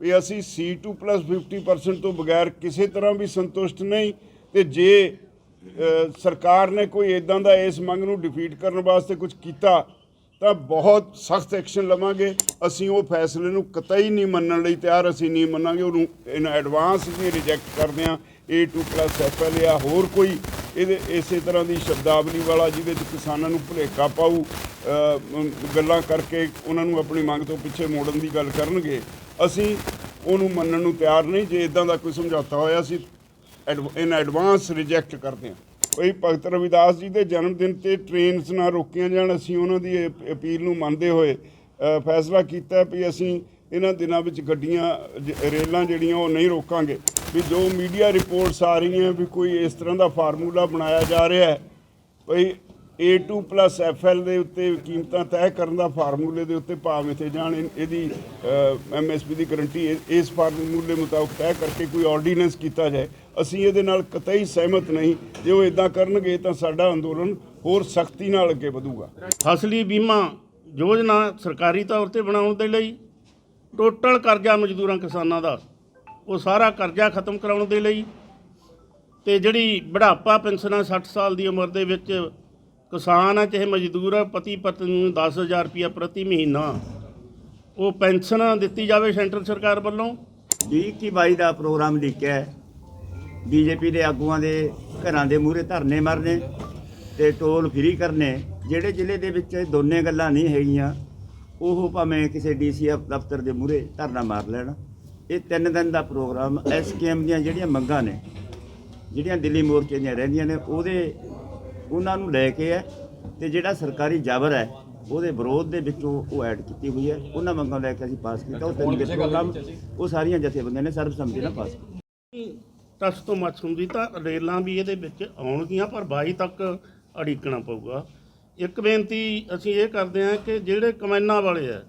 ਵੀ ਅਸੀਂ C2+50% ਤੋਂ ਬਗੈਰ ਕਿਸੇ ਤਰ੍ਹਾਂ ਵੀ ਸੰਤੁਸ਼ਟ ਨਹੀਂ ਤੇ ਜੇ ਸਰਕਾਰ ਨੇ ਕੋਈ ਇਦਾਂ ਦਾ ਇਸ ਮੰਗ ਨੂੰ ਡਿਫੀਟ ਕਰਨ ਵਾਸਤੇ ਕੁਝ ਕੀਤਾ, ਤਾਂ ਬਹੁਤ ਸਖਤ ਐਕਸ਼ਨ ਲਵਾਂਗੇ। ਅਸੀਂ ਉਹ ਫੈਸਲੇ ਨੂੰ ਕਤਈ ਨਹੀਂ ਮੰਨਣ ਲਈ ਤਿਆਰ, ਅਸੀਂ ਨਹੀਂ ਮੰਨਾਂਗੇ। ਉਹਨੂੰ ਇਨ ਐਡਵਾਂਸ ਹੀ ਰਿਜੈਕਟ ਕਰਦੇ ਹਾਂ। A2+FL ਜਾਂ ਹੋਰ ਕੋਈ ਇਹਦੇ, ਇਸੇ ਤਰ੍ਹਾਂ ਦੀ ਸ਼ਬਦਾਵਲੀ ਵਾਲਾ ਜਿਹਦੇ ਚ ਕਿਸਾਨਾਂ ਨੂੰ ਭੁਲੇਖਾ ਪਾਉ ਗੱਲਾਂ ਕਰਕੇ ਉਹਨਾਂ ਨੂੰ ਆਪਣੀ ਮੰਗ ਤੋਂ ਪਿੱਛੇ ਮੋੜਨ ਦੀ ਗੱਲ ਕਰਨਗੇ। ਅਸੀਂ ਉਹਨੂੰ ਮੰਨਣ ਨੂੰ ਤਿਆਰ ਨਹੀਂ, ਜੇ ਇਦਾਂ ਦਾ ਕੋਈ ਸਮਝੌਤਾ ਹੋਇਆ ਅਸੀਂ ਇਨ ਐਡਵਾਂਸ ਰਿਜੈਕਟ ਕਰਦੇ ਹਾਂ। ਕੋਈ ਭਗਤ ਰਵਿਦਾਸ ਜੀ ਦੇ ਜਨਮ ਦਿਨ ਤੇ ਟ੍ਰੇਨਸ ਨਾ ਰੋਕੀਆਂ ਜਾਣ, ਅਸੀਂ ਉਹਨਾਂ ਦੀ ਇਹ ਅਪੀਲ ਨੂੰ ਮੰਨਦੇ ਹੋਏ ਫੈਸਲਾ ਕੀਤਾ ਵੀ ਅਸੀਂ ਇਹਨਾਂ ਦਿਨਾਂ ਵਿੱਚ ਗੱਡੀਆਂ, ਜ- ਰੇਲਾਂ ਜਿਹੜੀਆਂ ਉਹ ਨਹੀਂ ਰੋਕਾਂਗੇ। ਵੀ ਜੋ ਮੀਡੀਆ ਰਿਪੋਰਟਸ ਆ ਰਹੀਆਂ ਵੀ ਕੋਈ ਇਸ ਤਰ੍ਹਾਂ ਦਾ ਫਾਰਮੂਲਾ ਬਣਾਇਆ ਜਾ ਰਿਹਾ ਹੈ ਭਈ A2+FL ਦੇ ਉੱਤੇ ਕੀਮਤਾਂ ਤੈਅ ਕਰਨ ਦਾ ਫਾਰਮੂਲੇ ਦੇ ਉੱਤੇ ਭਾਅ ਮਿੱਥੇ ਜਾਣ। ਇਨ- ਇਹਦੀ ਐਮਐਸਪੀ ਦੀ ਗਰੰਟੀ ਇਸ ਫਾਰਮੂਲੇ ਮੁਤਾਬਕ ਤੈਅ ਕਰਕੇ ਕੋਈ ਆਰਡੀਨੈਂਸ ਕੀਤਾ ਜਾਏ। ਅਸੀਂ ਇਹਦੇ ਨਾਲ ਕਤਈ ਸਹਿਮਤ ਨਹੀਂ। ਜੇ ਉਹ ਇਦਾਂ ਕਰਨਗੇ ਤਾਂ ਸਾਡਾ ਅੰਦੋਲਨ ਹੋਰ ਸਖਤੀ ਨਾਲ ਅੱਗੇ ਵਧੂਗਾ। ਫਸਲੀ ਬੀਮਾ ਯੋਜਨਾ ਸਰਕਾਰੀ ਤੌਰ ਤੇ ਬਣਾਉਣ ਦੇ ਲਈ, ਟੋਟਲ ਕਰਜ਼ਾ ਮਜ਼ਦੂਰਾਂ ਕਿਸਾਨਾਂ ਦਾ, ਉਹ ਸਾਰਾ ਕਰਜ਼ਾ ਖਤਮ ਕਰਾਉਣ ਦੇ ਲਈ ਤੇ ਜਿਹੜੀ ਬੁਢਾਪਾ ਪੈਨਸ਼ਨਾਂ 60 ਸਾਲ ਦੀ ਉਮਰ ਦੇ ਵਿੱਚ ਕਿਸਾਨ ਆ, ਚਾਹੇ ਮਜ਼ਦੂਰ ਆ, ਪਤੀ ਪਤਨੀ ਨੂੰ 10000 ਰੁਪਇਆ ਪ੍ਰਤੀ ਮਹੀਨਾ। ਉਹ ਪੈਨਸ਼ਨ ਦਿੱਤੀ ਜਾਵੇ ਸੈਂਟਰ ਸਰਕਾਰ ਵੱਲੋਂ? 20 ਇੱਕੀ 22 ਦਾ ਪ੍ਰੋਗਰਾਮ ਲਿਖਿਆ ਹੈ। ਬੀਜੇਪੀ ਦੇ ਆਗੂਆਂ ਦੇ ਘਰਾਂ ਦੇ ਮੂਹਰੇ ਧਰਨੇ ਮਰਨੇ ਤੇ ਟੋਲ ਫ੍ਰੀ ਕਰਨੇ। ਜਿਹੜੇ ਜ਼ਿਲ੍ਹੇ ਦੇ ਵਿੱਚ ਦੋਨੇ ਗੱਲਾਂ ਨਹੀਂ ਹੈਗੀਆਂ, ਉਹ ਭਾਵੇਂ ਕਿਸੇ ਡੀਸੀਐਫ ਦਫ਼ਤਰ ਦੇ ਮੂਹਰੇ ਧਰਨਾ ਮਾਰ ਲੈਣ। ਇਹ ਤਿੰਨ ਦਿਨ ਦਾ ਪ੍ਰੋਗਰਾਮ ਐਸਕੇਐਮ ਦੀਆਂ ਜਿਹੜੀਆਂ ਮੰਗਾਂ ਨੇ, ਜਿਹੜੀਆਂ ਦਿੱਲੀ ਮੋਰਚੇ ਦੀਆਂ ਰਹਿੰਦੀਆਂ ਨੇ, ਉਹਦੇ ਉਹਨਾਂ ਨੂੰ ਲੈ ਕੇ ਹੈ ਤੇ ਜਿਹੜਾ ਸਰਕਾਰੀ ਜਾਬਰ ਹੈ ਉਹਦੇ ਵਿਰੋਧ ਦੇ ਵਿੱਚੋਂ ਉਹ ਐਡ ਕੀਤੀ ਹੋਈ ਹੈ। ਉਹਨਾਂ ਮੰਗਾਂ ਲੈ ਕੇ ਅਸੀਂ ਪਾਸ ਕੀਤਾ। ਉਹ ਤਿੰਨ ਦਿਨ ਪ੍ਰੋਗਰਾਮ ਉਹ ਸਾਰੀਆਂ ਜਥੇਬੰਦੀਆਂ ਨੇ ਸਰਬਸੰਮਤੀ ਨਾਲ ਪਾਸ ਕੀਤਾ। ਟਸ ਤੋਂ ਮੱਚ ਹੁੰਦੀ ਤਾਂ ਰੇਲਾਂ ਵੀ ਇਹਦੇ ਵਿੱਚ ਆਉਣਗੀਆਂ ਪਰ 22 ਤੱਕ ਅੜਿੱਕਣਾ ਪਊਗਾ। ਇੱਕ ਬੇਨਤੀ ਅਸੀਂ ਇਹ ਕਰਦੇ ਹਾਂ ਕਿ ਜਿਹੜੇ ਕਮੈਨਾਂ ਵਾਲੇ ਆ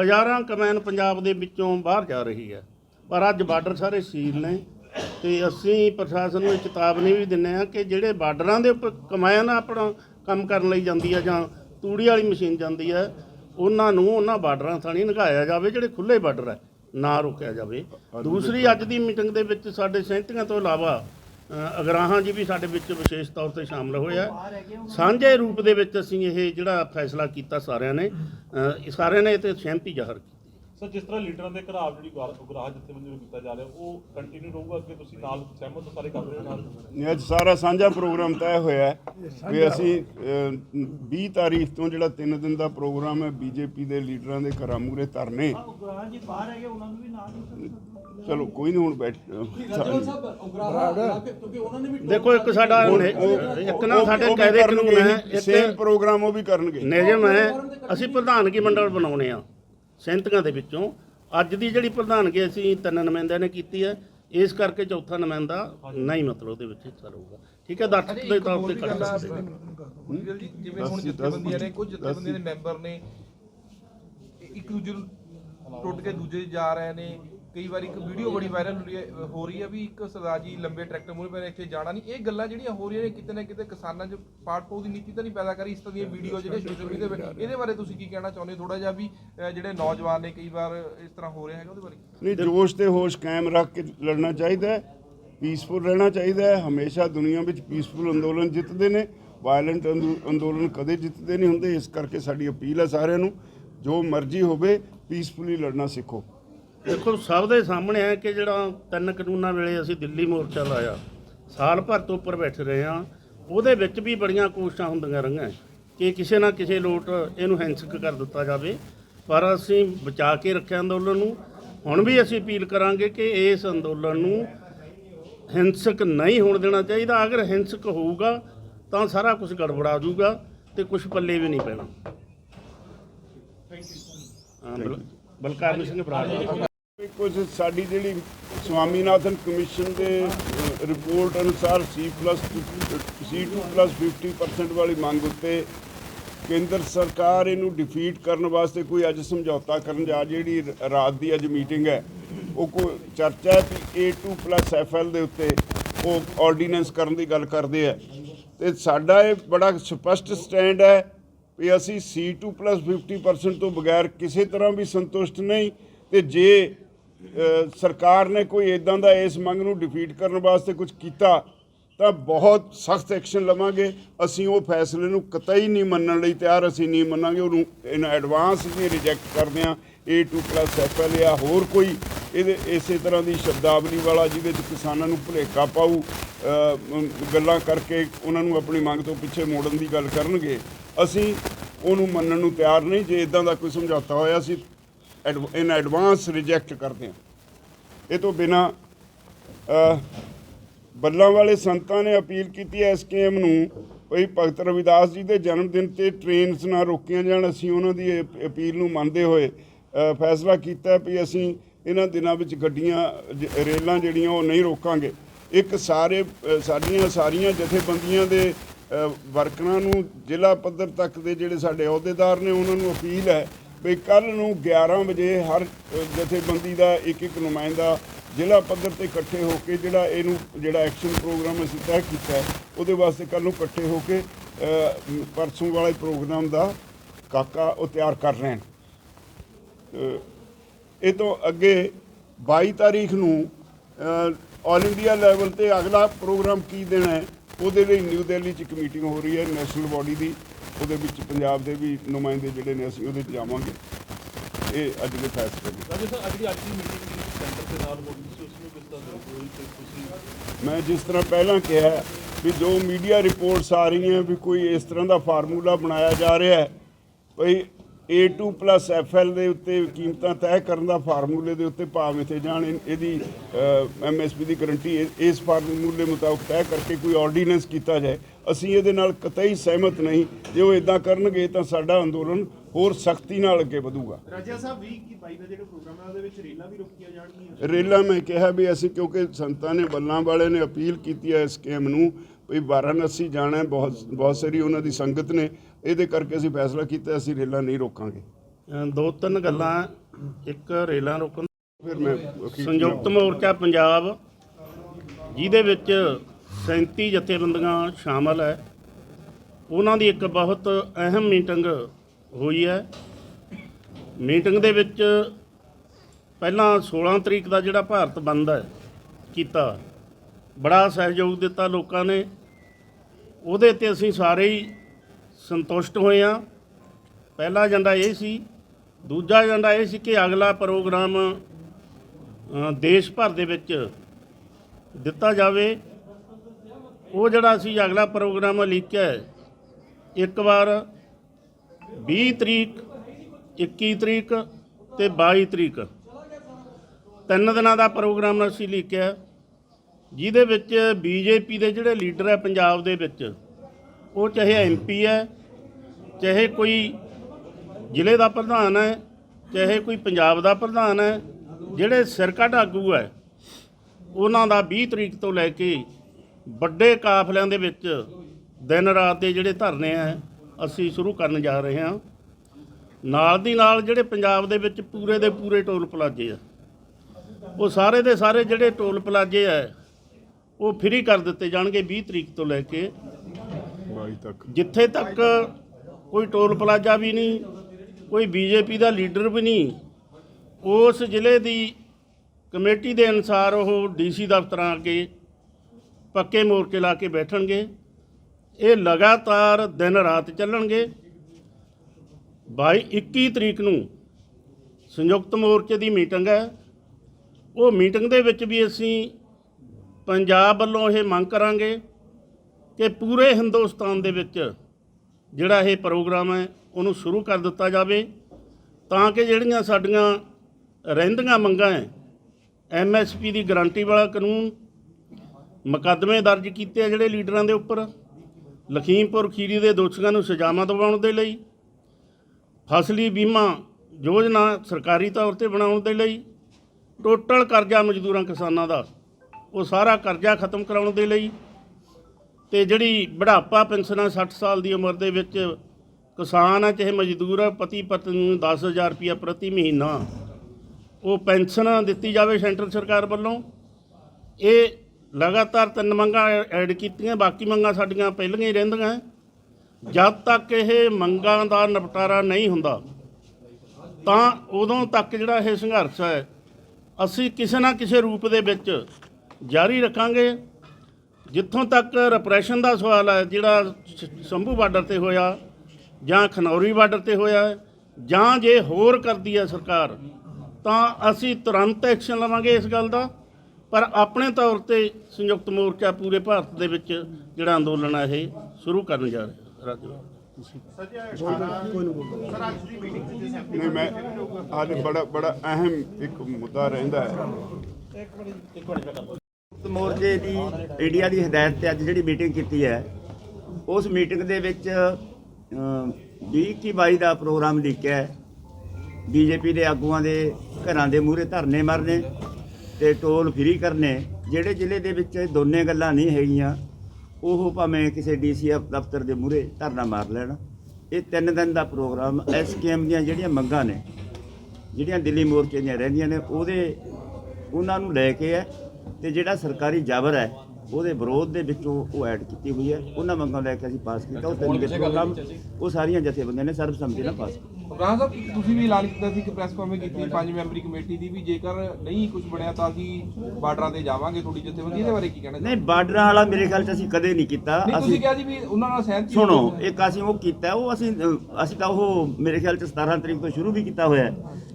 ਹਜ਼ਾਰਾਂ ਕਮੈਨ ਪੰਜਾਬ ਦੇ ਵਿੱਚੋਂ ਬਾਹਰ ਜਾ ਰਹੀ ਹੈ ਪਰ ਅੱਜ ਬਾਰਡਰ ਸਾਰੇ ਸੀਲ ਨੇ। ਤੇ ਅਸੀਂ ਪ੍ਰਸ਼ਾਸਨ ਨੂੰ ਇਹ ਚੇਤਾਵਨੀ ਵੀ ਦਿੰਨੇ ਆ ਕਿ ਜਿਹੜੇ ਬਾਰਡਰਾਂ ਦੇ ਉੱਪਰ ਕਮੈਨ ਆਪਣਾ ਕੰਮ ਕਰਨ ਲਈ ਜਾਂਦੀ ਆ ਜਾਂ ਤੂੜੀ ਵਾਲੀ ਮਸ਼ੀਨ ਜਾਂਦੀ ਹੈ ਉਹਨਾਂ ਨੂੰ ਉਹਨਾਂ ਬਾਰਡਰਾਂ ਥਾਣੀ ਨਿਗਾਇਆ ਜਾਵੇ ਜਿਹੜੇ ਖੁੱਲੇ ਬਾਰਡਰ ਹੈ ਨਾ ਰੋਕਿਆ ਜਾਵੇ। ਦੂਸਰੀ ਅੱਜ ਦੀ ਮੀਟਿੰਗ ਦੇ ਵਿੱਚ ਸਾਡੇ ਸਹਿਮਤੀਆਂ ਤੋਂ ਇਲਾਵਾ ਅਗਰਾਹਾਂ ਜੀ ਵੀ ਸਾਡੇ ਵਿੱਚ ਵਿਸ਼ੇਸ਼ ਤੌਰ ਤੇ ਸ਼ਾਮਲ ਹੋਏ ਆ। ਸਾਂਝੇ ਰੂਪ ਦੇ ਵਿੱਚ ਅਸੀਂ ਇਹ ਜਿਹੜਾ ਫੈਸਲਾ ਕੀਤਾ ਸਾਰਿਆਂ ਨੇ ਸਾਰਿਆਂ ਨੇ ਇਹ ਤੇ ਸਹਿਮਤੀ ਜ਼ਾਹਰ ਕੀਤੀ। ਸਰ ਜਿਸ ਤਰ੍ਹਾਂ ਲੀਡਰਾਂ ਦੇ ਘਰਾਵ ਜਿਹੜੀ ਗੁਰਾ- ਗੁਰਾਹ ਜਥੇਬੰਦੀ ਨੂੰ ਕੀਤਾ ਜਾ ਰਿਹਾ ਉਹ ਕੰਟੀਨਿਊ ਰਹੂਗਾ ਅੱਗੇ ਤੁਸੀਂ ਨਾਲ ਸਹਿਮਤ ਹੋ ਸਾਰੇ ਕਰ ਰਹੇ ਹੋ ਨਾਲ? ਇਹ ਅੱਜ ਸਾਰਾ ਸਾਂਝਾ ਪ੍ਰੋਗਰਾਮ ਤੈਅ ਹੋਇਆ ਹੈ ਵੀ ਅਸੀਂ ਅ, 20 ਤਾਰੀਖ ਤੋਂ ਜਿਹੜਾ 3 ਦਿਨ ਦਾ ਪ੍ਰੋਗਰਾਮ ਹੈ ਬੀਜੇਪੀ ਦੇ ਲੀਡਰਾਂ ਦੇ ਘਰਾਂ ਮੂਹਰੇ ਧਰਨੇ। ਚਲੋ ਕੋਈ ਨਹੀਂ ਹੁਣ ਬੈਠ ਦੇਖੋ ਇੱਕ ਸਾਡਾ ਨੇ- ਇੱਕ ਨਾ ਸਾਡੇ ਕਾਇਦੇ ਕਾਨੂੰਨ ਹੈ ਸੇਮ ਇੱਕ ਪ੍ਰੋਗਰਾਮ ਉਹ ਵੀ ਕਰਨਗੇ। ਨਿਯਮ ਹੈ ਅਸੀਂ ਪ੍ਰਧਾਨਗੀ ਮੰਡਲ ਬਣਾਉਣੇ ਆ। ਸੈਂਤੀਆਂ ਦੇ ਵਿੱਚੋਂ ਅੱਜ ਦੀ ਜਿਹੜੀ ਪ੍ਰਧਾਨਗੀ ਅਸੀਂ ਤਿੰਨ ਨੁਮਾਇੰਦਿਆਂ ਨੇ ਕੀਤੀ ਹੈ ਇਸ ਕਰਕੇ ਚੌਥਾ ਨੁਮਾਇੰਦਾ ਨਹੀਂ ਮਤਲਬ ਉਹਦੇ ਵਿੱਚ ਹਿੱਸਾ ਰਹੂਗਾ। ਠੀਕ ਹੈ ਦਰਸ਼ਕ ਦੇ ਤੌਰ ਤੇ ਕਰ ਸਕਦੇ ਨੇ ਜਿਵੇਂ ਹੁਣ ਜਥੇਬੰਦੀਆਂ ਨੇ ਕੁਝ ਜਥੇਬੰਦੀਆਂ ਦੇ ਮੈਂਬਰ ਨੇ ਇੱਕ ਦੂਜੇ ਨੂੰ ਟੁੱਟ ਕੇ ਦੂਜੇ ਜਾ ਰਹੇ ਨੇ ਕਈ ਵਾਰ ਇੱਕ ਵੀਡੀਓ ਬੜੀ ਵਾਇਰਲ ਹੋ ਰਹੀ ਹੈ ਵੀ ਇੱਕ ਸਰਦਾਰ ਜੀ ਲੰਬੇ ਟਰੈਕਟਰ ਮੂਹਰੇ ਪਰ ਇੱਥੇ ਜਾਣਾ ਨਹੀਂ। ਇਹ ਗੱਲਾਂ ਜਿਹੜੀਆਂ ਹੋ ਰਹੀਆਂ ਨੇ ਕਿਤੇ ਨਾ ਕਿਤੇ ਕਿਸਾਨਾਂ 'ਚ ਪਾਟ ਪੋ ਦੀ ਨੀਤੀ ਤਾਂ ਨਹੀਂ ਪੈਦਾ ਕਰੀ ਇਸ ਤਰ੍ਹਾਂ ਦੀਆਂ ਵੀਡੀਓ ਜਿਹੜੇ ਸੋਸ਼ਲ ਮੀਡੀਆ ਤੇ ਇਹਦੇ ਬਾਰੇ ਤੁਸੀਂ ਕੀ ਕਹਿਣਾ ਚਾਹੁੰਦੇ ਥੋੜਾ ਜਿਹਾ ਵੀ ਜਿਹੜੇ ਨੌਜਵਾਨ ਨੇ ਕਈ ਵਾਰ ਇਸ ਤਰ੍ਹਾਂ ਹੋ ਰਿਹਾ ਹੈਗਾ ਉਹਦੇ ਬਾਰੇ? ਨਹੀਂ ਜੋਸ਼ ਤੇ ਹੋਸ਼ ਕਾਇਮ ਰੱਖ ਕੇ ਲੜਨਾ ਚਾਹੀਦਾ ਹੈ ਪੀਸਫੁਲ ਰਹਿਣਾ ਚਾਹੀਦਾ ਹੈ। ਹਮੇਸ਼ਾ ਦੁਨੀਆ ਵਿੱਚ ਪੀਸਫੁਲ ਅੰਦੋਲਨ ਜਿੱਤਦੇ ਨੇ ਵਾਇਲੈਂਟ ਅੰਦੋਲਨ ਕਦੇ ਜਿੱਤਦੇ ਨਹੀਂ ਹੁੰਦੇ। ਇਸ ਕਰਕੇ ਸਾਡੀ ਅਪੀਲ ਹੈ ਸਾਰਿਆਂ ਨੂੰ ਜੋ ਮਰਜ਼ੀ ਹੋਵੇ ਪੀਸਫੁਲੀ ਲੜਨਾ ਸਿੱਖੋ। ਦੇਖੋ ਸਭ ਦੇ ਸਾਹਮਣੇ ਹੈ ਕਿ ਜਿਹੜਾ ਤਿੰਨ ਕਾਨੂੰਨਾਂ ਵੇਲੇ ਅਸੀਂ ਦਿੱਲੀ ਮੋਰਚਾ ਲਾਇਆ ਸਾਲ ਭਰ ਤੋਂ ਉੱਪਰ ਬੈਠੇ ਰਹੇ ਹਾਂ ਉਹਦੇ ਵਿੱਚ ਵੀ ਬੜੀਆਂ ਕੋਸ਼ਿਸ਼ਾਂ ਹੁੰਦੀਆਂ ਰਹੀਆਂ ਕਿ ਕਿਸੇ ਨਾ ਕਿਸੇ ਲੋਟ ਇਹਨੂੰ ਹਿੰਸਕ ਕਰ ਦਿੱਤਾ ਜਾਵੇ ਪਰ ਅਸੀਂ ਬਚਾ ਕੇ ਰੱਖਿਆ ਅੰਦੋਲਨ ਨੂੰ। ਹੁਣ ਵੀ ਅਸੀਂ ਅਪੀਲ ਕਰਾਂਗੇ ਕਿ ਇਸ ਅੰਦੋਲਨ ਨੂੰ ਹਿੰਸਕ ਨਹੀਂ ਹੋਣ ਦੇਣਾ ਚਾਹੀਦਾ। ਅਗਰ ਹਿੰਸਕ ਹੋਊਗਾ ਤਾਂ ਸਾਰਾ ਕੁਝ ਗੜਬੜਾ ਜਾਊਗਾ ਤੇ ਕੁਝ ਪੱਲੇ ਵੀ ਨਹੀਂ ਪੈਣਾ। ਬਲਕਾਰ ਸਿੰਘ ਬਰਾੜ ਕੁਝ ਸਾਡੀ ਜਿਹੜੀ ਸਵਾਮੀਨਾਥਨ ਕਮਿਸ਼ਨ ਦੇ ਰਿਪੋਰਟ ਅਨੁਸਾਰ C+ C2+ 50% ਵਾਲੀ ਮੰਗ ਉੱਤੇ ਕੇਂਦਰ ਸਰਕਾਰ ਇਹਨੂੰ ਡਿਫੀਟ ਕਰਨ ਵਾਸਤੇ ਕੋਈ ਅੱਜ ਸਮਝੌਤਾ ਕਰਨ ਜਾ ਜਿਹੜੀ ਰਾਤ ਦੀ ਅੱਜ ਮੀਟਿੰਗ ਹੈ, ਉਹ ਕੋ, ਚਰਚਾ ਹੈ ਕਿ A2+FL ਦੇ ਉੱਤੇ ਉਹ ਆਰਡੀਨੈਂਸ ਕਰਨ ਦੀ ਗੱਲ ਕਰਦੇ ਆ। ਤੇ ਸਾਡਾ ਇਹ ਬੜਾ ਸਪਸ਼ਟ ਸਟੈਂਡ ਹੈ ਵੀ ਅਸੀਂ C2+50% ਤੋਂ ਬਗੈਰ ਕਿਸੇ ਤਰ੍ਹਾਂ ਵੀ ਸੰਤੁਸ਼ਟ ਨਹੀਂ ਤੇ ਜੇ ਸਰਕਾਰ ਨੇ ਕੋਈ ਇਦਾਂ ਦਾ ਇਸ ਮੰਗ ਨੂੰ ਡਿਫੀਟ ਕਰਨ ਵਾਸਤੇ ਕੁਝ ਕੀਤਾ, ਤਾਂ ਬਹੁਤ ਸਖਤ ਐਕਸ਼ਨ ਲਵਾਂਗੇ। ਅਸੀਂ ਉਹ ਫੈਸਲੇ ਨੂੰ ਕਤਈ ਨਹੀਂ ਮੰਨਣ ਲਈ ਤਿਆਰ, ਅਸੀਂ ਨਹੀਂ ਮੰਨਾਂਗੇ। ਉਹਨੂੰ ਇਨ ਐਡਵਾਂਸ ਵੀ ਰਿਜੈਕਟ ਕਰਦੇ ਹਾਂ। A2 ਐਫਐਲ ਜਾਂ ਹੋਰ ਕੋਈ ਇਹਦੇ, ਇਸੇ ਤਰ੍ਹਾਂ ਦੀ ਸ਼ਬਦਾਵਲੀ ਵਾਲਾ ਜਿਹਦੇ ਚ ਕਿਸਾਨਾਂ ਨੂੰ ਭੁਲੇਖਾ ਪਾਊ ਗੱਲਾਂ ਕਰਕੇ ਉਹਨਾਂ ਨੂੰ ਆਪਣੀ ਮੰਗ ਤੋਂ ਪਿੱਛੇ ਮੋੜਨ ਦੀ ਗੱਲ ਕਰਨਗੇ। ਅਸੀਂ ਉਹਨੂੰ ਮੰਨਣ ਨੂੰ ਤਿਆਰ ਨਹੀਂ, ਜੇ ਇਦਾਂ ਦਾ ਕੋਈ ਸਮਝੌਤਾ ਹੋਇਆ ਸੀ ਇਨ ਐਡਵਾਂਸ ਰਿਜੈਕਟ ਕਰਦੇ ਹਾਂ। ਇਹ ਤੋਂ ਬਿਨਾ ਬੱਲਾਂ ਵਾਲੇ ਸੰਤਾਂ ਨੇ ਅਪੀਲ ਕੀਤੀ ਹੈ ਐਸਕੇਐਮ ਨੂੰ, ਭਈ ਭਗਤ ਰਵਿਦਾਸ ਜੀ ਦੇ ਜਨਮ ਦਿਨ ਤੇ ਟ੍ਰੇਨਸ ਨਾ ਰੋਕੀਆਂ ਜਾਣ, ਅਸੀਂ ਉਹਨਾਂ ਦੀ ਇਹ ਅਪੀਲ ਨੂੰ ਮੰਨਦੇ ਹੋਏ ਫੈਸਲਾ ਕੀਤਾ ਵੀ ਅਸੀਂ ਇਹਨਾਂ ਦਿਨਾਂ ਵਿੱਚ ਗੱਡੀਆਂ, ਜ- ਰੇਲਾਂ ਜਿਹੜੀਆਂ ਉਹ ਨਹੀਂ ਰੋਕਾਂਗੇ। ਇੱਕ ਸਾਰੇ ਸਾਡੀਆਂ ਸਾਰੀਆਂ ਜਥੇਬੰਦੀਆਂ ਦੇ ਵਰਕਰਾਂ ਨੂੰ ਜ਼ਿਲ੍ਹਾ ਪੱਧਰ ਤੱਕ ਦੇ ਜਿਹੜੇ ਸਾਡੇ ਅਹੁਦੇਦਾਰ ਨੇ, ਉਹਨਾਂ ਨੂੰ ਅਪੀਲ ਹੈ ਵੀ ਕੱਲ ਨੂੰ 11 ਵਜੇ ਹਰ ਜਥੇਬੰਦੀ ਦਾ ਇੱਕ ਇੱਕ ਨੁਮਾਇੰਦਾ ਜ਼ਿਲ੍ਹਾ ਪੱਧਰ ਤੇ ਇਕੱਠੇ ਹੋ ਕੇ ਜਿਹੜਾ ਇਹਨੂੰ, ਜਿਹੜਾ ਐਕਸ਼ਨ ਪ੍ਰੋਗਰਾਮ ਅਸੀਂ ਤੈਅ ਕੀਤਾ ਉਹਦੇ ਵਾਸਤੇ ਕੱਲ ਨੂੰ ਇਕੱਠੇ ਹੋ ਕੇ ਪਰਸੋਂ ਵਾਲੇ ਪ੍ਰੋਗਰਾਮ ਦਾ ਕਾਕਾ ਉਹ ਤਿਆਰ ਕਰ ਰਹੇ ਹਨ। ਇਹ ਤੋਂ ਅੱਗੇ 22 ਤਾਰੀਖ ਨੂੰ ਆਲ ਇੰਡੀਆ ਲੈਵਲ ਤੇ ਅਗਲਾ ਪ੍ਰੋਗਰਾਮ ਕੀ ਦੇਣਾ ਹੈ, ਉਹਦੇ ਲਈ ਨਿਊ ਦਿੱਲੀ 'ਚ ਇੱਕ ਮੀਟਿੰਗ ਹੋ ਰਹੀ ਹੈ ਨੈਸ਼ਨਲ ਬਾਡੀ ਦੀ। ਉਹਦੇ ਵਿੱਚ ਪੰਜਾਬ ਦੇ ਵੀ ਨੁਮਾਇੰਦੇ ਜਿਹੜੇ ਨੇ ਅਸੀਂ ਉਹਦੇ 'ਚ ਜਾਵਾਂਗੇ। ਇਹ ਅੱਜ ਦੇ ਫੈਸਲੇ ਨੇ। ਰਾਜੇ ਸਰ ਅੱਜ ਦੀ ਅੱਜ ਦੀ ਮੀਟਿੰਗ ਜਿਹੜੀ ਸੈਂਟਰ ਦੇ ਨਾਲ ਹੋਈ ਸੀ ਉਸ ਨੂੰ ਕਿਸ ਤਰ੍ਹਾਂ ਦੇਖਦੇ ਹੋ ਕਿ ਤੁਸੀਂ ਮੈਂ ਜਿਸ ਤਰ੍ਹਾਂ ਪਹਿਲਾਂ ਕਿਹਾ ਵੀ ਜੋ ਮੀਡੀਆ ਰਿਪੋਰਟਸ ਆ ਰਹੀਆਂ ਵੀ ਕੋਈ ਇਸ ਤਰ੍ਹਾਂ ਦਾ ਫਾਰਮੂਲਾ ਬਣਾਇਆ ਜਾ ਰਿਹਾ ਹੈ ਭਈ A2 FL ਦੇ ਉੱਤੇ ਕੀਮਤਾਂ ਤੈਅ ਕਰਨ ਦਾ ਫਾਰਮੂਲੇ ਦੇ ਉੱਤੇ ਭਾਅ ਮਿੱਥੇ ਜਾਣ ਇਹਦੀ MSP ਦੀ ਗਾਰੰਟੀ ਇਸ ਫਾਰਮੂਲੇ ਮੁਤਾਬਕ ਤੈਅ ਕਰਕੇ ਕੋਈ ਆਰਡੀਨੈਂਸ ਕੀਤਾ ਜਾਏ। ਅਸੀਂ ਇਹਦੇ ਨਾਲ ਕਤਈ ਸਹਿਮਤ ਨਹੀਂ। ਜੇ ਉਹ ਇਦਾਂ ਕਰਨਗੇ ਤਾਂ ਸਾਡਾ ਅੰਦੋਲਨ ਹੋਰ ਸਖਤੀ ਨਾਲ ਅੱਗੇ ਵਧੂਗਾ। ਰਾਜਾ ਸਾਹਿਬ 20 ਕੀ 22 ਦਾ ਜਿਹੜਾ ਪ੍ਰੋਗਰਾਮ ਹੈ ਉਹਦੇ ਵਿੱਚ ਰੇਲਾਂ ਵੀ ਰੋਕੀਆਂ ਜਾਣਗੀਆਂ? ਰੇਲਾ ਮੈਂ ਕਿਹਾ ਵੀ ਅਸੀਂ ਕਿਉਂਕਿ ਸੰਤਾਂ ਨੇ ਬੱਲਾਂ ਵਾਲੇ ਨੇ ਅਪੀਲ ਕੀਤੀ ਹੈ ਇਸ ਸਕੀਮ ਨੂੰ ਵੀ ਵਾਰਾਣਸੀ ਜਾਣਾ ਹੈ ਬਹੁਤ ਬਹੁਤ ਸਾਰੀ ਉਹਨਾਂ ਦੀ ਸੰਗਤ ਨੇ। ਇਹਦੇ ਕਰਕੇ ਅਸੀਂ ਫੈਸਲਾ ਕੀਤਾ ਅਸੀਂ ਰੇਲਾ ਨਹੀਂ ਰੋਕਾਂਗੇ। ਦੋ ਤਿੰਨ ਗੱਲਾਂ ਇੱਕ ਰੇਲਾਂ ਰੋਕਣ ਫਿਰ ਮੈਂ ਸੰਯੁਕਤ ਮੋਰਚਾ ਪੰਜਾਬ ਜਿਹਦੇ ਵਿੱਚ 37 ਜਥੇਬੰਦੀਆਂ ਸ਼ਾਮਲ ਹੈ। ਉਹਨਾਂ ਦੀ ਇੱਕ ਬਹੁਤ ਅਹਿਮ ਮੀਟਿੰਗ ਹੋਈ ਹੈ। ਮੀਟਿੰਗ ਦੇ ਵਿੱਚ ਪਹਿਲਾਂ 16 ਤਰੀਕ ਦਾ ਜਿਹੜਾ ਭਾਰਤ ਬੰਦ ਹੈ, ਕੀਤਾ। ਬੜਾ ਸਹਿਯੋਗ ਦਿੱਤਾ ਲੋਕਾਂ ਨੇ। ਉਹਦੇ ਤੇ ਅਸੀਂ ਸਾਰੇ ਹੀ ਸੰਤੁਸ਼ਟ ਹੋਏ ਹਾਂ। ਪਹਿਲਾ ਏਜੰਡਾ ਇਹ ਸੀ। ਦੂਜਾ ਏਜੰਡਾ ਇਹ ਸੀ ਕਿ ਅਗਲਾ ਪ੍ਰੋਗਰਾਮ ਦੇਸ਼ ਭਰ ਦੇ ਵਿੱਚ ਦਿੱਤਾ ਜਾਵੇ। ਉਹ ਜਿਹੜਾ ਅਸੀਂ ਅਗਲਾ ਪ੍ਰੋਗਰਾਮ ਲਿਖਿਆ ਹੈ, ਇੱਕ ਵਾਰ 20 ਤਰੀਕ 21 ਤਰੀਕ ਤੇ 22 ਤਰੀਕ, ਤਿੰਨ ਦਿਨਾਂ ਦਾ ਪ੍ਰੋਗਰਾਮ ਅਸੀਂ ਲਿਖਿਆ ਜਿਹਦੇ ਵਿੱਚ ਬੀਜੇਪੀ ਦੇ ਜਿਹੜੇ ਲੀਡਰ ਹੈ ਪੰਜਾਬ ਦੇ ਵਿੱਚ, ਉਹ ਚਾਹੇ ਐਮਪੀ ਹੈ, ਚਾਹੇ ਕੋਈ ਜ਼ਿਲ੍ਹੇ ਦਾ ਪ੍ਰਧਾਨ ਹੈ, ਚਾਹੇ ਕੋਈ ਪੰਜਾਬ ਦਾ ਪ੍ਰਧਾਨ ਹੈ, ਜਿਹੜੇ ਸਿਰਕਟ ਆਗੂ ਹੈ, ਉਹਨਾਂ ਦਾ 20 ਤਰੀਕ ਤੋਂ ਲੈ ਕੇ ਵੱਡੇ ਕਾਫਲਿਆਂ ਦੇ ਵਿੱਚ ਦਿਨ ਰਾਤ ਦੇ ਜਿਹੜੇ ਧਰਨੇ ਆ ਅਸੀਂ ਸ਼ੁਰੂ ਕਰਨ ਜਾ ਰਹੇ ਹਾਂ। ਨਾਲ ਦੀ ਨਾਲ ਜਿਹੜੇ ਪੰਜਾਬ ਦੇ ਵਿੱਚ ਪੂਰੇ ਦੇ ਪੂਰੇ ਟੋਲ ਪਲਾਜੇ ਆ ਉਹ ਸਾਰੇ ਦੇ ਸਾਰੇ ਜਿਹੜੇ ਟੋਲ ਪਲਾਜੇ ਆ ਉਹ ਫ੍ਰੀ ਕਰ ਦਿੱਤੇ ਜਾਣਗੇ 20 ਤਰੀਕ ਤੋਂ ਲੈ ਕੇ। 22 ਤੱਕ। ਜਿੱਥੇ ਤੱਕ ਕੋਈ ਟੋਲ ਪਲਾਜ਼ਾ ਵੀ ਨਹੀਂ ਕੋਈ ਬੀਜੇਪੀ ਦਾ ਲੀਡਰ ਵੀ ਨਹੀਂ ਉਸ ਜ਼ਿਲ੍ਹੇ ਦੀ ਕਮੇਟੀ ਦੇ ਅਨੁਸਾਰ ਉਹ ਡੀਸੀ ਦਫ਼ਤਰਾਂ ਅੱਗੇ ਪੱਕੇ ਮੋਰਚੇ ਲਾ ਕੇ ਬੈਠਣਗੇ। ਇਹ ਲਗਾਤਾਰ ਦਿਨ ਰਾਤ ਚੱਲਣਗੇ। 22 21 ਤਰੀਕ ਨੂੰ ਸੰਯੁਕਤ ਮੋਰਚੇ ਦੀ ਮੀਟਿੰਗ ਹੈ। ਉਹ ਮੀਟਿੰਗ ਦੇ ਵਿੱਚ ਵੀ ਅਸੀਂ ਪੰਜਾਬ ਵੱਲੋਂ ਇਹ ਮੰਗ ਕਰਾਂਗੇ ਕਿ ਪੂਰੇ ਹਿੰਦੁਸਤਾਨ ਦੇ ਵਿੱਚ ਜਿਹੜਾ ਇਹ ਪ੍ਰੋਗਰਾਮ ਹੈ, ਉਹਨੂੰ ਸ਼ੁਰੂ ਕਰ ਦਿੱਤਾ ਜਾਵੇ ਤਾਂ ਕਿ ਜਿਹੜੀਆਂ ਸਾਡੀਆਂ ਰਹਿੰਦੀਆਂ ਮੰਗਾਂ ਹੈ ਐਮਐਸਪੀ ਦੀ ਗਾਰੰਟੀ ਵਾਲਾ ਕਾਨੂੰਨ ਮੁਕੱਦਮੇ ਦਰਜ ਕੀਤੇ ਆ ਜਿਹੜੇ ਲੀਡਰਾਂ ਦੇ ਉੱਪਰ। ਲਖੀਮਪੁਰ ਖੀਰੀ ਦੇ ਦੋਸ਼ੀਆਂ ਨੂੰ ਸਜ਼ਾਵਾਂ ਦਿਵਾਉਣ ਦੇ ਲਈ, ਫਸਲੀ ਬੀਮਾ ਯੋਜਨਾ ਸਰਕਾਰੀ ਤੌਰ ਤੇ ਬਣਾਉਣ ਦੇ ਲਈ, ਟੋਟਲ ਕਰਜ਼ਾ ਮਜ਼ਦੂਰਾਂ ਕਿਸਾਨਾਂ ਦਾ, ਉਹ ਸਾਰਾ ਕਰਜ਼ਾ ਖਤਮ ਕਰਾਉਣ ਦੇ ਲਈ ਤੇ ਜਿਹੜੀ ਬੁਢਾਪਾ ਪੈਨਸ਼ਨਾਂ 60 ਸਾਲ ਦੀ ਉਮਰ ਦੇ ਵਿੱਚ ਕਿਸਾਨ ਆ, ਚਾਹੇ ਮਜ਼ਦੂਰ ਆ, ਪਤੀ ਪਤਨੀ ਨੂੰ 10000 ਰੁਪਇਆ ਪ੍ਰਤੀ ਮਹੀਨਾ, ਉਹ ਪੈਨਸ਼ਨ ਦਿੱਤੀ ਜਾਵੇ ਸੈਂਟਰ ਸਰਕਾਰ ਵੱਲੋਂ, ਇਹ ਲਗਾਤਾਰ ਤਿੰਨ ਮੰਗਾਂ ਐਡ ਕੀਤੀਆਂ, ਬਾਕੀ ਮੰਗਾਂ ਸਾਡੀਆਂ ਪਹਿਲੀਆਂ ਹੀ ਰਹਿੰਦੀਆਂ ਜਦ ਤੱਕ ਇਹ ਮੰਗਾਂ ਦਾ ਨਿਪਟਾਰਾ ਨਹੀਂ ਹੁੰਦਾ, ਤਾਂ ਉਦੋਂ ਤੱਕ ਜਿਹੜਾ ਇਹ ਸੰਘਰਸ਼ ਹੈ, ਅਸੀਂ ਕਿਸੇ ਨਾ ਕਿਸੇ ਰੂਪ ਦੇ ਵਿੱਚ ਜਾਰੀ ਰੱਖਾਂਗੇ। ਜਿੱਥੋਂ ਤੱਕ ਰਿਪਰੈਸ਼ਨ ਦਾ ਸਵਾਲ ਹੈ, ਜਿਹੜਾ ਸ਼ੰਭੂ ਬਾਰਡਰ ਤੇ ਹੋਇਆ, ਜਾਂ ਖਨੌਰੀ ਬਾਰਡਰ ਤੇ ਹੋਇਆ, ਜਾਂ ਜੇ ਹੋਰ ਕਰਦੀ ਹੈ ਸਰਕਾਰ, ਤਾਂ ਅਸੀਂ ਤੁਰੰਤ ਐਕਸ਼ਨ ਲਵਾਂਗੇ ਇਸ ਗੱਲ ਦਾ। ਪਰ ਆਪਣੇ ਤੌਰ ਤੇ ਸੰਯੁਕਤ ਮੋਰਚਾ ਪੂਰੇ ਭਾਰਤ ਦੇ ਵਿੱਚ ਜਿਹੜਾ ਅੰਦੋਲਨ ਹੈ ਇਹ ਸ਼ੁਰੂ ਕਰਨ ਜਾ ਰਿਹਾ। ਰਾਜੂ। ਨਹੀਂ ਮੈਂ ਅੱਜ ਬੜਾ ਬੜਾ ਅਹਿਮ ਇੱਕ ਮੁੱਦਾ ਰਹਿੰਦਾ ਹੈ। ਸੰਯੁਕਤ ਮੋਰਚੇ ਦੀ ਇੰਡੀਆ ਦੀ ਹਦਾਇਤ ਤੇ ਅੱਜ ਜਿਹੜੀ ਮੀਟਿੰਗ ਕੀਤੀ ਹੈ ਉਸ ਮੀਟਿੰਗ ਦੇ ਵਿੱਚ ਅਮ, 20 ਇੱਕੀ 22 ਦਾ ਪ੍ਰੋਗਰਾਮ ਲਿਖਿਆ ਹੈ। ਬੀਜੇਪੀ ਦੇ ਆਗੂਆਂ ਦੇ ਘਰਾਂ ਦੇ ਮੂਹਰੇ ਧਰਨੇ ਮਾਰਨੇ। ਤੇ ਟੋਲ ਫ੍ਰੀ ਕਰਨੇ, ਜਿਹੜੇ ਜ਼ਿਲ੍ਹੇ ਦੇ ਵਿੱਚ ਇਹ ਦੋਨੇ ਗੱਲਾਂ ਨਹੀਂ ਹੈਗੀਆਂ, ਉਹ ਭਾਵੇਂ ਕਿਸੇ ਡੀਸੀਐਫ ਦਫ਼ਤਰ ਦੇ ਮੂਹਰੇ ਧਰਨਾ ਮਾਰ ਲੈਣ। ਇਹ ਤਿੰਨ ਦਿਨ ਦਾ ਪ੍ਰੋਗਰਾਮ ਐਸਕੇਐਮ ਦੀਆਂ ਜਿਹੜੀਆਂ ਮੰਗਾਂ ਨੇ, ਜਿਹੜੀਆਂ ਦਿੱਲੀ ਮੋਰਚੇ ਦੀਆਂ ਰਹਿੰਦੀਆਂ ਨੇ, ਉਹਦੇ ਉਹਨਾਂ ਨੂੰ ਲੈ ਕੇ ਹੈ ਤੇ ਜਿਹੜਾ ਸਰਕਾਰੀ ਜਾਬਰ ਹੈ, ਉਹਦੇ ਵਿਰੋਧ ਦੇ ਵਿੱਚੋਂ ਉਹ ਐਡ ਕੀਤੀ ਹੋਈ ਹੈ। ਉਹਨਾਂ ਮੰਗਾਂ ਲੈ ਕੇ ਅਸੀਂ ਪਾਸ ਕੀਤਾ, ਉਹ ਤਿੰਨ ਦਿਨ ਪ੍ਰੋਗਰਾਮ, ਉਹ ਸਾਰੀਆਂ ਜਥੇਬੰਦੀਆਂ ਨੇ ਸਰਬਸੰਮਤੀ ਨਾਲ ਪਾਸ ਕੀਤਾ। ਰਾਣਾ ਸਾਹਿਬ ਤੁਸੀਂ ਵੀ ਐਲਾਨ ਕੀਤਾ ਸੀ ਕਿ ਪ੍ਰੈਸ ਕਾਨਫਰੰਸ ਕੀਤੀ ਪੰਜ ਮੈਂਬਰੀ ਕਮੇਟੀ ਦੀ ਵੀ ਜੇਕਰ ਨਹੀਂ ਕੁਝ ਬਣਿਆ ਤਾਂ ਅਸੀਂ ਬਾਰਡਰਾਂ ਤੇ ਜਾਵਾਂਗੇ ਤੁਹਾਡੀ ਜਥੇਬੰਦੀ। ਇਹਦੇ ਬਾਰੇ ਕੀ ਕਹਿਣਾ ਨਹੀਂ ਬਾਰਡਰਾਂ ਵਾਲਾ ਮੇਰੇ ਖਿਆਲ 'ਚ ਅਸੀਂ ਕਦੇ ਨਹੀਂ ਕੀਤਾ। ਨਹੀਂ ਤੁਸੀਂ ਕਿਹਾ ਜੀ ਵੀ ਉਹਨਾਂ ਨਾਲ ਸਹਿਮਤੀ ਸੁਣੋ ਇੱਕ ਅਸੀਂ ਉਹ ਕੀਤਾ ਉਹ ਅਸੀਂ ਅਸੀਂ ਤਾਂ ਉਹ ਮੇਰੇ ਖਿਆਲ 'ਚ 17 ਤਰੀਕ ਤੋਂ ਸ਼ੁਰੂ ਵੀ ਕੀਤਾ ਹੋਇਆ ਹੈ।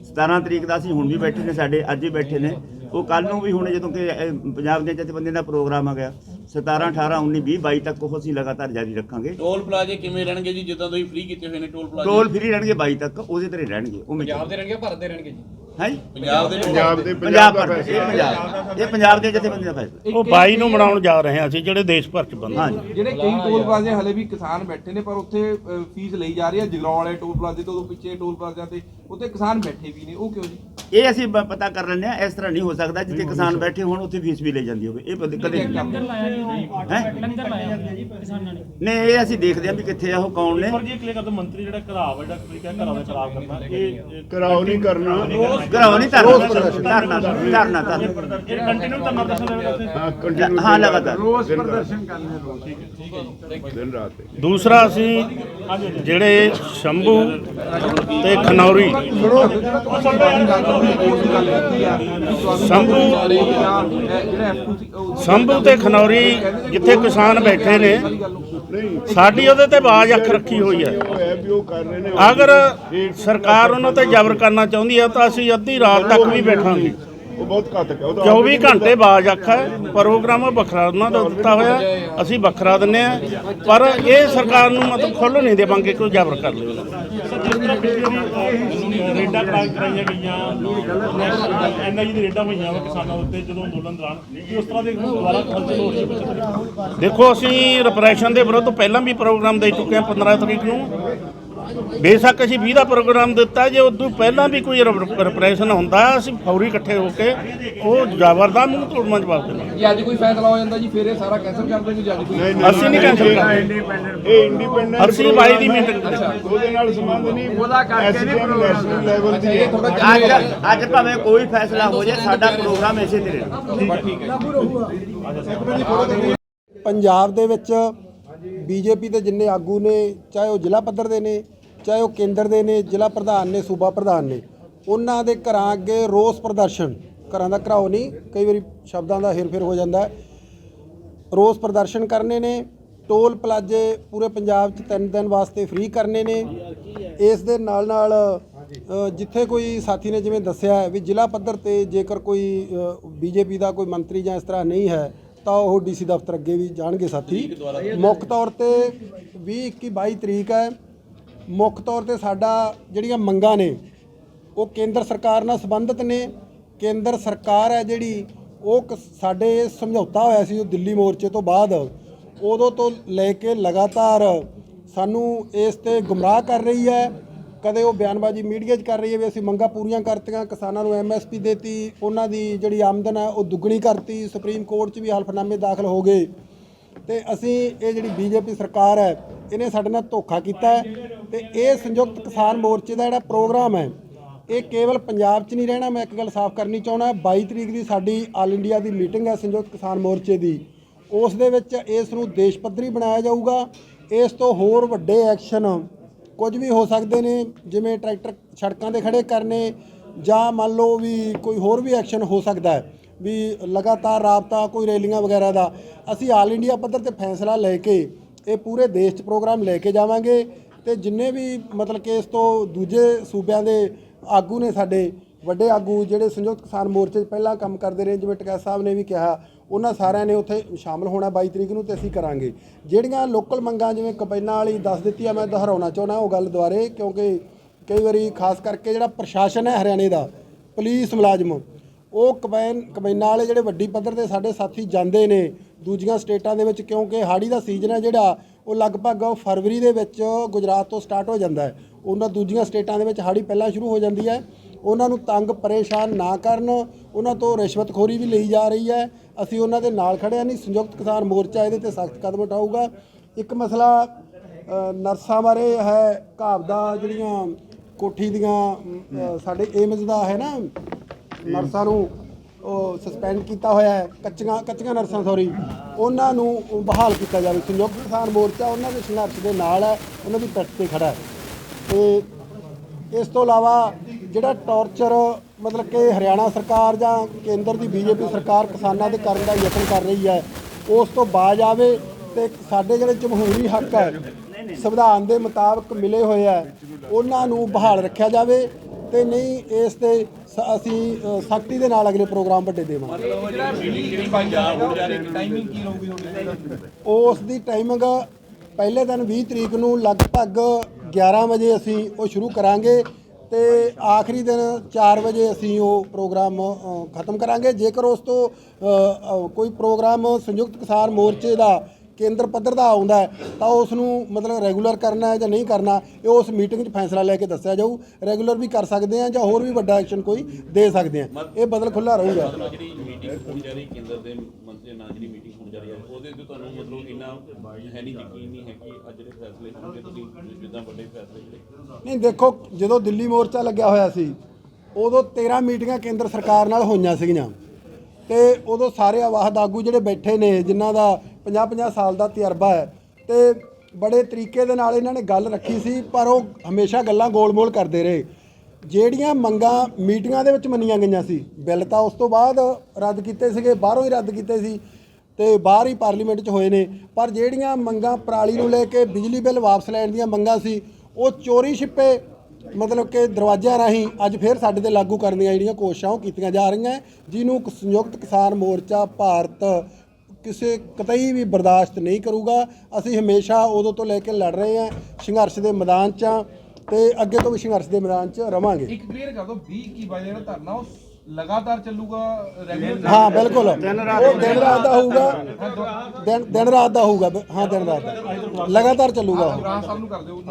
17 ਤਰੀਕ ਦਾ ਅਸੀਂ ਹੁਣ ਵੀ ਬੈਠੇ ਨੇ ਸਾਡੇ ਅੱਜ ਹੀ ਬੈਠੇ ਨੇ। ਉਹ ਕੱਲ ਨੂੰ ਵੀ ਹੁਣ ਜਦੋਂ ਕਿ ਪੰਜਾਬ ਦੇ ਜਥੇਬੰਦੀਆਂ ਦਾ ਪ੍ਰੋਗਰਾਮ ਆ ਗਿਆ 17 18 19 20 22 ਤੱਕ ਉਹ ਅਸੀਂ ਲਗਾਤਾਰ ਜਾਰੀ ਰੱਖਾਂਗੇ। ਟੋਲ ਪਲਾਜ਼ੇ ਕਿਵੇਂ ਰਹਿਣਗੇ ਜੀ ਜਿੱਦਾਂ ਤੁਸੀਂ ਫ੍ਰੀ ਕੀਤੇ ਹੋਏ ਨੇ ਟੋਲ ਪਲਾਜ਼ੇ? ਟੋਲ ਫ੍ਰੀ ਰਹਿਣਗੇ 22 ਤੱਕ ਉਹਦੇ ਤੇ ਰਹਿਣਗੇ ਉਹ ਪੰਜਾਬ ਦੇ ਰਹਿਣਗੇ ਭਾਰਤ ਦੇ ਰਹਿਣਗੇ ਜੀ? ਹੈ? ਪੰਜਾਬ ਦੇ ਪੰਜਾਬ ਦੇ ਪੰਜਾਬ ਦਾ ਇਹ ਪੰਜਾਬ ਇਹ ਪੰਜਾਬ ਦੇ ਜਥੇਬੰਦੀਆਂ ਦਾ ਫੈਸਲਾ। ਉਹ 22 ਨੂੰ ਮਨਾਉਣ ਜਾ ਰਹੇ ਹਾਂ ਅਸੀਂ ਜਿਹੜੇ ਦੇਸ਼ ਭਰ ਚ ਬੰਦੇ ਹਾਂਜੀ। ਜਿਹੜੇ ਕਈ ਟੋਲ ਪਲਾਜ਼ੇ ਹਲੇ ਵੀ ਕਿਸਾਨ ਬੈਠੇ ਨੇ ਪਰ ਉੱਥੇ ਅ, ਫੀਸ ਲਈ ਜਾ ਰਹੀ ਹੈ ਜਗਰਾਉਂ ਵਾਲੇ ਟੋਲ ਪਲਾਜ਼ੇ ਤੋਂ ਉਦੋਂ ਪਿੱਛੇ ਟੋਲ ਪਲਾਜ਼ਿਆਂ ਤੇ ਉੱਥੇ ਕਿਸਾਨ ਬੈਠੇ ਵੀ ਨੇ ਉਹ ਕਿਉਂ ਜੀ? ਇਹ ਅਸੀਂ ਬ- ਪਤਾ ਕਰ ਲੈਂਦੇ ਆ ਇਸ ਤਰ੍ਹਾਂ ਨਹੀਂ ਹੋ ਸਕਦਾ ਜਿੱਥੇ ਕਿਸਾਨ ਬੈਠੇ ਹੋਣ ਉੱਥੇ ਫੀਸ ਵੀ ਲਈ ਜਾਂਦੀ ਹੋਵੇ। ਇਹ ਕਦੇ ਕਦੇ ਨਹੀਂ ਲੰਗਰ ਲਾਇਆ ਜੀ ਹੈ? ਲੰਗਰ ਲਾਇਆ ਹੋਇਆ ਜੀ ਕਿਸਾਨਾਂ ਨੇ। ਨਹੀਂ ਇਹ ਅਸੀਂ ਦੇਖਦੇ ਆ ਵੀ ਕਿੱਥੇ ਆ ਉਹ ਕੌਣ ਨੇ। ਪਰ ਜੀ ਕਲੀਅਰ ਕਰਦਾ ਮੰਤਰੀ ਜਿਹੜਾ ਘਰਾਵ ਹੈ ਜਿਹੜਾ ਤੁਸੀਂ ਕਿਹਾ ਘਰਾਂ ਦਾ ਖਰਾਬ ਕਰਨਾ। ਇਹ ਕਰਾਓ ਨਹੀਂ ਕਰਨਾ। ਘਰੋਂ ਨਹੀਂ ਧਰਨਾ ਧਰਨਾ ਧਰਨਾ ਧਰਨਾ ਇਹ ਕੰਟੀਨਿਊ ਦੱਸਣਾ ਦੇਵੇਗਾ ਉੱਥੇ ਹਾਂ ਕੰਟੀਨਿਊ ਹਾਂ ਲਗਾਤਾਰ। ਰੋਜ਼ ਪ੍ਰਦਰਸ਼ਨ ਕਰਨੇ ਦਿਨ ਰਾਤ। ਦੂਸਰਾ ਅਸੀਂ ਜਿਹੜੇ ਸ਼ੰਭੂ ਤੇ ਖਨੌਰੀ ਸ਼ੰਭੂ ਸ਼ੰਭੂ ਤੇ ਖਨੌਰੀ ਜਿੱਥੇ ਕਿਸਾਨ ਬੈਠੇ ਨੇ, ਸਾਡੀ ਉਹਦੇ ਤੇ ਬਾਜ਼ ਅੱਖ ਰੱਖੀ ਹੋਈ ਹੈ। ਅਗਰ ਸਰਕਾਰ ਉਹਨਾਂ ਤੇ ਜ਼ਬਰ ਕਰਨਾ ਚਾਹੁੰਦੀ ਹੈ ਤਾਂ ਅਸੀਂ ਅੱਧੀ ਰਾਤ ਤੱਕ ਵੀ ਬੈਠਾਂਗੇ। ਉਹ ਬਹੁਤ ਘਾਤਕ ਹੈ ਉਹ ਤਾਂ 24 ਘੰਟੇ ਬਾਜ਼ ਅੱਖ ਹੈ। ਪ੍ਰੋਗਰਾਮ ਵੱਖਰਾ ਉਹਨਾਂ ਦਾ ਦਿੱਤਾ ਹੋਇਆ। ਅਸੀਂ ਵੱਖਰਾ ਦਿੰਨੇ ਆ ਪਰ ਇਹ ਸਰਕਾਰ ਨੂੰ ਮਤਲਬ ਖੁੱਲ੍ਹ ਨਹੀਂ ਦੇਵਾਂਗੇ ਕੋਈ ਜ਼ਬਰ ਕਰ ਲਿਓ। ਰੇਡਾਂ ਕਰਾ ਕਰਾਈਆਂ ਗਈਆਂ। ਐਨਆਈ ਦੀ ਰੇਡਾਂ ਹੋਈਆਂ ਵਾ ਕਿਸਾਨਾਂ ਉੱਤੇ ਜਦੋਂ ਅੰਦੋਲਨ ਦੌਰਾਨ। ਕੀ ਉਸ ਤਰ੍ਹਾਂ ਦੇ ਦੁਬਾਰਾ ਖਰਚੇ ਹੋ ਰਹੇ ਦੇਖੋ ਅਸੀਂ ਰਿਪਰੈਸ਼ਨ ਦੇ ਵਿਰੁੱਧ ਪਹਿਲਾਂ ਵੀ ਪ੍ਰੋਗਰਾਮ ਦੇ ਚੁੱਕੇ ਹਾਂ 15 ਤਰੀਕ ਨੂੰ। ਬੇਸ਼ੱਕ ਅਸੀਂ 20 ਦਾ ਪ੍ਰੋਗਰਾਮ ਦਿੱਤਾ ਜੇ ਉਦੋਂ ਪਹਿਲਾਂ ਵੀ ਕੋਈ ਰਿਪਰੈਸ਼ਨ ਹੁੰਦਾ ਅਸੀਂ ਫੌਰੀ ਇਕੱਠੇ ਹੋ ਕੇ ਉਹ ਜਾਵਰਦਾ ਮੂੰਹ ਤੋੜਨਾ ਜਵਾਬ ਦੇਣਾ ਜੇ ਅੱਜ ਕੋਈ ਫੈਸਲਾ ਹੋ ਜਾਂਦਾ ਜੀ ਫਿਰ ਇਹ ਸਾਰਾ ਕੈਂਸਲ ਕਰ ਦਿੰਦੇ ਜੀ ਅੱਜ ਕੋਈ ਅਸੀਂ ਨਹੀਂ cancel ਕਰਦੇ। ਇਹ ਇੰਡੀਪੈਂਡੈਂਟ ਅਸੀਂ ਬਾਈ ਦੀ meeting ਉਹਦੇ ਨਾਲ ਸੰਬੰਧ ਨਹੀਂ। ਉਹਦਾ ਕਰਕੇ ਲੈਵਲ ਦੀ ਇਹ ਥੋੜਾ ਅੱਜ ਅੱਜ ਭਾਵੇਂ ਕੋਈ ਫੈਸਲਾ ਹੋ ਜਾਏ ਸਾਡਾ ਪ੍ਰੋਗਰਾਮ ਇਸੇ ਤੇ ਰਹਿਣਾ। ਪੰਜਾਬ ਦੇ ਵਿੱਚ ਬੀਜੇਪੀ ਦੇ ਜਿੰਨੇ ਆਗੂ ਨੇ ਚਾਹੇ ਉਹ ਜ਼ਿਲ੍ਹਾ ਪੱਧਰ ਦੇ ਨੇ ਚਾਹੇ ਉਹ ਕੇਂਦਰ ਦੇ ਨੇ, ਜ਼ਿਲ੍ਹਾ ਪ੍ਰਧਾਨ ਨੇ, ਸੂਬਾ ਪ੍ਰਧਾਨ ਨੇ, ਉਹਨਾਂ ਦੇ ਘਰਾਂ ਅੱਗੇ ਰੋਸ ਪ੍ਰਦਰਸ਼ਨ, ਘਰਾਂ ਦਾ ਘਰਾਓ ਨਹੀਂ, ਕਈ ਵਾਰੀ ਸ਼ਬਦਾਂ ਦਾ ਹੇਰਫੇਰ ਹੋ ਜਾਂਦਾ ਹੈ। ਰੋਸ ਪ੍ਰਦਰਸ਼ਨ ਕਰਨੇ ਨੇ, ਟੋਲ ਪਲਾਜ਼ੇ ਪੂਰੇ ਪੰਜਾਬ 'ਚ ਤਿੰਨ ਦਿਨ ਵਾਸਤੇ ਫ੍ਰੀ ਕਰਨੇ ਨੇ। ਇਸ ਦੇ ਨਾਲ ਨਾਲ ਜਿੱਥੇ ਕੋਈ ਸਾਥੀ ਨੇ ਜਿਵੇਂ ਦੱਸਿਆ ਵੀ ਜ਼ਿਲ੍ਹਾ ਪੱਧਰ ਤੇ ਜੇਕਰ ਕੋਈ ਬੀਜੇਪੀ ਦਾ ਕੋਈ ਮੰਤਰੀ ਜਾਂ ਇਸ ਤਰ੍ਹਾਂ ਨਹੀਂ ਹੈ, ਤਾਂ ਉਹ ਡੀਸੀ ਦਫ਼ਤਰ ਅੱਗੇ ਵੀ ਜਾਣਗੇ ਸਾਥੀ। ਮੁੱਖ ਤੌਰ ਤੇ 20 21 22 ਤਰੀਕ ਹੈ। ਮੁੱਖ ਤੌਰ ਤੇ ਸਾਡਾ ਜਿਹੜੀਆਂ ਮੰਗਾਂ ਨੇ, ਉਹ ਕੇਂਦਰ ਸਰਕਾਰ ਨਾਲ ਸੰਬੰਧਿਤ ਨੇ। ਕੇਂਦਰ ਸਰਕਾਰ ਹੈ ਜਿਹੜੀ, ਉਹ ਕ- ਸਾਡੇ ਸਮਝੌਤਾ ਹੋਇਆ ਸੀ ਉਹ ਦਿੱਲੀ ਮੋਰਚੇ ਤੋਂ ਬਾਅਦ। ਉਦੋਂ ਤੋਂ ਲੈ ਕੇ ਲਗਾਤਾਰ ਸਾਨੂੰ ਇਸ ਤੇ ਗੁੰਮਰਾਹ ਕਰ ਰਹੀ ਹੈ। ਕਦੇ ਉਹ ਬਿਆਨਬਾਜ਼ੀ ਮੀਡੀਆ 'ਚ ਕਰ ਰਹੀ ਹੈ ਵੀ ਅਸੀਂ ਮੰਗਾਂ ਪੂਰੀਆਂ ਕਰਤੀਆਂ, ਕਿਸਾਨਾਂ ਨੂੰ ਐਮਐਸਪੀ ਦੇਤੀ, ਉਹਨਾਂ ਦੀ ਜਿਹੜੀ ਆਮਦਨ ਹੈ ਉਹ ਦੁੱਗਣੀ ਕਰਤੀ ਸੁਪਰੀਮ ਕੋਰਟ 'ਚ ਵੀ ਹਲਫਨਾਮੇ ਦਾਖਲ ਹੋ ਗਏ। ਤੇ ਅਸੀਂ ਇਹ ਜਿਹੜੀ ਬੀਜੇਪੀ ਸਰਕਾਰ ਹੈ, ਇਹਨੇ ਸਾਡੇ ਨਾਲ ਧੋਖਾ ਕੀਤਾ ਹੈ ਤੇ ਇਹ ਸੰਯੁਕਤ ਕਿਸਾਨ ਮੋਰਚੇ ਦਾ ਜਿਹੜਾ ਪ੍ਰੋਗਰਾਮ ਹੈ, ਇਹ ਕੇਵਲ ਪੰਜਾਬ 'ਚ ਨਹੀਂ ਰਹਿਣਾ, ਮੈਂ ਇੱਕ ਗੱਲ ਸਾਫ਼ ਕਰਨੀ ਚਾਹੁੰਦਾ 22 ਤਰੀਕ ਦੀ ਸਾਡੀ ਆਲ ਇੰਡੀਆ ਦੀ ਮੀਟਿੰਗ ਹੈ ਸੰਯੁਕਤ ਕਿਸਾਨ ਮੋਰਚੇ ਦੀ, ਉਸ ਦੇ ਵਿੱਚ ਇਸ ਨੂੰ ਦੇਸ਼ ਪੱਧਰੀ ਬਣਾਇਆ ਜਾਊਗਾ, ਇਸ ਤੋਂ ਹੋਰ ਵੱਡੇ ਐਕਸ਼ਨ ਕੁਝ ਵੀ ਹੋ ਸਕਦੇ ਨੇ, ਜਿਵੇਂ ਟਰੈਕਟਰ ਸੜਕਾਂ ਤੇ ਖੜੇ ਕਰਨੇ ਜਾਂ ਮੰਨ ਲਓ ਵੀ ਕੋਈ ਹੋਰ ਵੀ ਐਕਸ਼ਨ ਹੋ ਸਕਦਾ ਹੈ। ਵੀ ਲਗਾਤਾਰ ਰਾਬਤਾ, ਕੋਈ ਰੈਲੀਆਂ ਵਗੈਰਾ ਦਾ। ਅਸੀਂ ਆਲ ਇੰਡੀਆ ਪੱਧਰ ਤੇ ਫੈਸਲਾ ਲੈ ਕੇ, ਇਹ ਪੂਰੇ ਦੇਸ਼ 'ਚ ਪ੍ਰੋਗਰਾਮ ਲੈ ਕੇ ਜਾਵਾਂਗੇ ਤੇ ਜਿੰਨੇ ਵੀ ਮਤਲਬ ਕਿ ਇਸ ਤੋਂ ਦੂਜੇ ਸੂਬਿਆਂ ਦੇ ਆਗੂ ਨੇ ਸਾਡੇ, ਵੱਡੇ ਆਗੂ ਜਿਹੜੇ ਸੰਯੁਕਤ ਕਿਸਾਨ ਮੋਰਚੇ 'ਚ ਪਹਿਲਾਂ ਕੰਮ ਕਰਦੇ ਰਹੇ, ਜਿਵੇਂ ਟਕੈਤ ਸਾਹਿਬ ਨੇ ਵੀ ਕਿਹਾ, ਉਹਨਾਂ ਸਾਰਿਆਂ ਨੇ ਉੱਥੇ ਸ਼ਾਮਲ ਹੋਣਾ 22 ਤਰੀਕ ਨੂੰ ਤੇ ਅਸੀਂ ਕਰਾਂਗੇ। ਜਿਹੜੀਆਂ ਲੋਕਲ ਮੰਗਾਂ ਜਿਵੇਂ ਕਬੈਨਾ ਵਾਲੀ ਦੱਸ ਦਿੱਤੀ ਆ, ਮੈਂ ਦੁਹਰਾਉਣਾ ਚਾਹੁੰਦਾ ਉਹ ਗੱਲ ਦੁਆਰੇ, ਕਿਉਂਕਿ ਕਈ ਵਾਰੀ ਖਾਸ ਕਰਕੇ ਜਿਹੜਾ ਪ੍ਰਸ਼ਾਸਨ ਹੈ ਹਰਿਆਣੇ ਦਾ, ਪੁਲਿਸ ਮੁਲਾਜ਼ਮ ਉਹ ਕਬੈਨ ਕਬੈਨਾ ਵਾਲੇ ਜਿਹੜੇ ਵੱਡੀ ਪੱਧਰ ਤੇ ਸਾਡੇ ਸਾਥੀ ਜਾਂਦੇ ਨੇ ਦੂਜੀਆਂ ਸਟੇਟਾਂ ਦੇ ਵਿੱਚ, ਕਿਉਂਕਿ ਹਾੜੀ ਦਾ ਸੀਜ਼ਨ ਹੈ ਜਿਹੜਾ, ਉਹ ਲਗਭਗ ਫਰਵਰੀ ਦੇ ਵਿੱਚ ਗੁਜਰਾਤ ਤੋਂ ਸਟਾਰਟ ਹੋ ਜਾਂਦਾ ਹੈ। ਉਹਨਾਂ ਦੂਜੀਆਂ ਸਟੇਟਾਂ ਦੇ ਵਿੱਚ ਹਾੜੀ ਪਹਿਲਾਂ ਸ਼ੁਰੂ ਹੋ ਜਾਂਦੀ ਹੈ। ਉਹਨਾਂ ਨੂੰ ਤੰਗ ਪਰੇਸ਼ਾਨ ਨਾ ਕਰਨ, ਉਹਨਾਂ ਤੋਂ ਰਿਸ਼ਵਤਖੋਰੀ ਵੀ ਲਈ ਜਾ ਰਹੀ ਹੈ। ਅਸੀਂ ਉਹਨਾਂ ਦੇ ਨਾਲ ਖੜੇ ਨਹੀਂ, ਸੰਯੁਕਤ ਕਿਸਾਨ ਮੋਰਚਾ ਇਹਦੇ ਤੇ ਸਖਤ ਕਦਮ ਉਠਾਊਗਾ। ਇੱਕ ਮਸਲਾ ਨਰਸਾਂ ਬਾਰੇ ਹੈ ਘਾਬ ਦਾ ਜਿਹੜੀਆਂ ਕੋਠੀ ਦੀਆਂ ਸਾਡੇ ਏਮਜ਼ ਦਾ ਹੈ ਨਾ ਨਰਸਾਂ ਨੂੰ ਉਹ ਸਸਪੈਂਡ ਕੀਤਾ ਹੋਇਆ ਹੈ, ਕੱਚੀਆਂ ਕੱਚੀਆਂ ਨਰਸਾਂ ਸੌਰੀ ਉਹਨਾਂ ਨੂੰ ਬਹਾਲ ਕੀਤਾ ਜਾਵੇ। ਸੰਯੁਕਤ ਕਿਸਾਨ ਮੋਰਚਾ ਉਹਨਾਂ ਦੇ ਸੰਘਰਸ਼ ਦੇ ਨਾਲ ਹੈ, ਉਹਨਾਂ ਦੀ ਪਿੱਠ ਤੇ ਖੜਾ ਹੈ। ਤੇ ਇਸ ਤੋਂ ਇਲਾਵਾ ਜਿਹੜਾ ਟੌਰਚਰ, ਮਤਲਬ ਕਿ ਹਰਿਆਣਾ ਸਰਕਾਰ ਜਾਂ ਕੇਂਦਰ ਦੀ ਬੀਜੇਪੀ ਸਰਕਾਰ ਕਿਸਾਨਾਂ ਦੇ ਕਰਨ ਦਾ ਯਤਨ ਕਰ ਰਹੀ ਹੈ, ਉਸ ਤੋਂ ਬਾਜ ਆਵੇ ਤੇ ਸਾਡੇ ਜਿਹੜੇ ਜਮਹੂਰੀ ਹੱਕ ਹੈ, ਸੰਵਿਧਾਨ ਦੇ ਮੁਤਾਬਕ ਮਿਲੇ ਹੋਏ ਆ ਉਹਨਾਂ ਨੂੰ ਬਹਾਲ ਰੱਖਿਆ ਜਾਵੇ। ਤੇ ਨਹੀਂ ਇਸ ਤੇ ਸ- ਅਸੀਂ ਸਖਤੀ ਦੇ ਨਾਲ ਅਗਲੇ ਪ੍ਰੋਗਰਾਮ ਵੱਡੇ ਦੇਵਾਂਗੇ। ਜਿਹੜਾ ਮੀਟਿੰਗ ਟਾਈਮਿੰਗ ਕੀ ਰਹੂਗੀ ਤੁਹਾਡੀ ਉਸ ਦੀ ਟਾਈਮਿੰਗ ਪਹਿਲੇ ਦਿਨ 20 ਤਰੀਕ ਨੂੰ ਲਗਭਗ 11 ਵਜੇ ਅਸੀਂ ਉਹ ਸ਼ੁਰੂ ਕਰਾਂਗੇ ਤੇ ਆਖਰੀ ਦਿਨ 4 ਵਜੇ ਅਸੀਂ ਉਹ ਪ੍ਰੋਗਰਾਮ ਅ, ਖਤਮ ਕਰਾਂਗੇ। ਜੇਕਰ ਉਸ ਤੋਂ ਅ, ਅ, ਕੋਈ ਪ੍ਰੋਗਰਾਮ ਸੰਯੁਕਤ ਕਿਸਾਨ ਮੋਰਚੇ ਦਾ ਕੇਂਦਰ ਪੱਧਰ ਦਾ ਆਉਂਦਾ ਹੈ ਤਾਂ ਉਸ ਨੂੰ ਮਤਲਬ ਰੈਗੂਲਰ ਕਰਨਾ ਹੈ ਜਾਂ ਨਹੀਂ ਕਰਨਾ ਇਹ ਉਸ ਮੀਟਿੰਗ 'ਚ ਫੈਸਲਾ ਲੈ ਕੇ ਦੱਸਿਆ ਜਾਊ। ਰੈਗੂਲਰ ਵੀ ਕਰ ਸਕਦੇ ਆ ਜਾਂ ਹੋਰ ਵੀ ਵੱਡਾ ਐਕਸ਼ਨ ਕੋਈ ਦੇ ਸਕਦੇ ਆ ਇਹ ਬਦਲ ਖੁੱਲਾ ਰਹੂਗਾ। ਮਤਲਬ ਜਿਹੜੀ ਮੀਟਿੰਗ ਹੋਣ ਜਾ ਰਹੀ ਕੇਂਦਰ ਦੇ ਮੰਤਰੀ ਨਾਲ ਜਿਹੜੀ ਮੀਟਿੰਗ ਹੋਣ ਜਾ ਰਹੀ ਹੈ ਉਹਦੇ ਤੇ ਤੁਹਾਨੂੰ ਮਤਲਬ ਇੰਨਾ ਹੈ ਨਹੀਂ ਯਕੀਨ ਨਹੀਂ ਹੈ ਕਿ ਅੱਜ ਜਿਹੜੇ ਫੈਸਲੇ ਹੋਣਗੇ ਤੁਸੀਂ ਜਿੱਦਾਂ ਵੱਡੇ ਫੈਸਲੇ ਜਿਹੜੇ ਨਹੀਂ ਦੇਖੋ ਜਦੋਂ ਦਿੱਲੀ ਮੋਰਚਾ ਲੱਗਿਆ ਹੋਇਆ ਸੀ ਉਦੋਂ 13 ਮੀਟਿੰਗਾਂ ਕੇਂਦਰ ਸਰਕਾਰ ਨਾਲ ਹੋਈਆਂ ਸੀਗੀਆਂ। ਤੇ ਉਦੋਂ ਸਾਰੇ ਆਵਾਹਦ ਆਗੂ ਜਿਹੜੇ ਬੈਠੇ ਨੇ ਜਿਨ੍ਹਾਂ ਦਾ 50-50 ਸਾਲ ਦਾ ਤਜਰਬਾ ਹੈ ਤੇ ਬੜੇ ਤਰੀਕੇ ਦੇ ਨਾਲ ਇਹਨਾਂ ਨੇ ਗੱਲ ਰੱਖੀ ਸੀ, ਪਰ ਉਹ ਹਮੇਸ਼ਾ ਗੱਲਾਂ ਗੋਲ-ਮੋਲ ਕਰਦੇ ਰਹੇ। ਜਿਹੜੀਆਂ ਮੰਗਾਂ ਮੀਟਿੰਗਾਂ ਦੇ ਵਿੱਚ ਮੰਨੀਆਂ ਗਈਆਂ ਸੀ, ਬਿੱਲ ਤਾਂ ਉਸ ਤੋਂ ਬਾਅਦ ਰੱਦ ਕੀਤੇ ਸੀਗੇ, ਬਾਹਰੋਂ ਹੀ ਰੱਦ ਕੀਤੇ ਸੀ ਤੇ ਬਾਹਰ ਹੀ ਪਾਰਲੀਮੈਂਟ 'ਚ ਹੋਏ ਨੇ। ਪਰ ਜਿਹੜੀਆਂ ਮੰਗਾਂ ਪਰਾਲੀ ਨੂੰ ਲੈ ਕੇ ਬਿਜਲੀ ਬਿੱਲ ਵਾਪਸ ਲੈਣ ਦੀਆਂ ਮੰਗਾਂ ਸੀ, ਉਹ ਚੋਰੀ ਛਿੱਪੇ, ਮਤਲਬ ਕਿ ਦਰਵਾਜ਼ਿਆਂ ਰਾਹੀਂ ਅੱਜ ਫੇਰ ਸਾਡੇ ਤੇ ਲਾਗੂ ਕਰਨ ਦੀਆਂ ਜਿਹੜੀਆਂ ਕੋਸ਼ਿਸ਼ਾਂ ਉਹ ਕੀਤੀਆਂ ਜਾ ਰਹੀਆਂ, ਜਿਹਨੂੰ ਸੰਯੁਕਤ ਕਿਸਾਨ ਮੋਰਚਾ ਭਾਰਤ ਕਿਸੇ ਕਤਈ ਵੀ ਬਰਦਾਸ਼ਤ ਨਹੀਂ ਕਰੂਗਾ। ਅਸੀਂ ਹਮੇਸ਼ਾ ਉਦੋਂ ਤੋਂ ਲੈ ਕੇ ਲੜ ਰਹੇ ਹਾਂ ਸੰਘਰਸ਼ ਦੇ ਮੈਦਾਨ 'ਚ ਹਾਂ ਤੇ ਅੱਗੇ ਤੋਂ ਵੀ ਸੰਘਰਸ਼ ਦੇ ਮੈਦਾਨ 'ਚ ਰਵਾਂਗੇ। ਇੱਕ ਕਲੀਅਰ ਕਰ ਦਿਓ 20 ਕੀ ਬਾਈ ਜਿਹੜਾ ਧਰਨਾ ਉਹ ਲਗਾਤਾਰ ਚੱਲੂਗਾ ਰੈਗੂਲਰ ਹਾਂ ਬਿਲਕੁਲ। ਉਹ ਦਿਨ ਰਾਤ ਦਾ ਹੋਊਗਾ। ਦਿਨ ਦਿਨ ਰਾਤ ਦਾ ਹੋਊਗਾ। ਹਾਂ ਦਿਨ ਰਾਤ ਦਾ। ਲਗਾਤਾਰ ਚੱਲੂਗਾ। ਉਹ ਸਾਹਿਬ ਨੂੰ ਕਰ ਦਿਓ।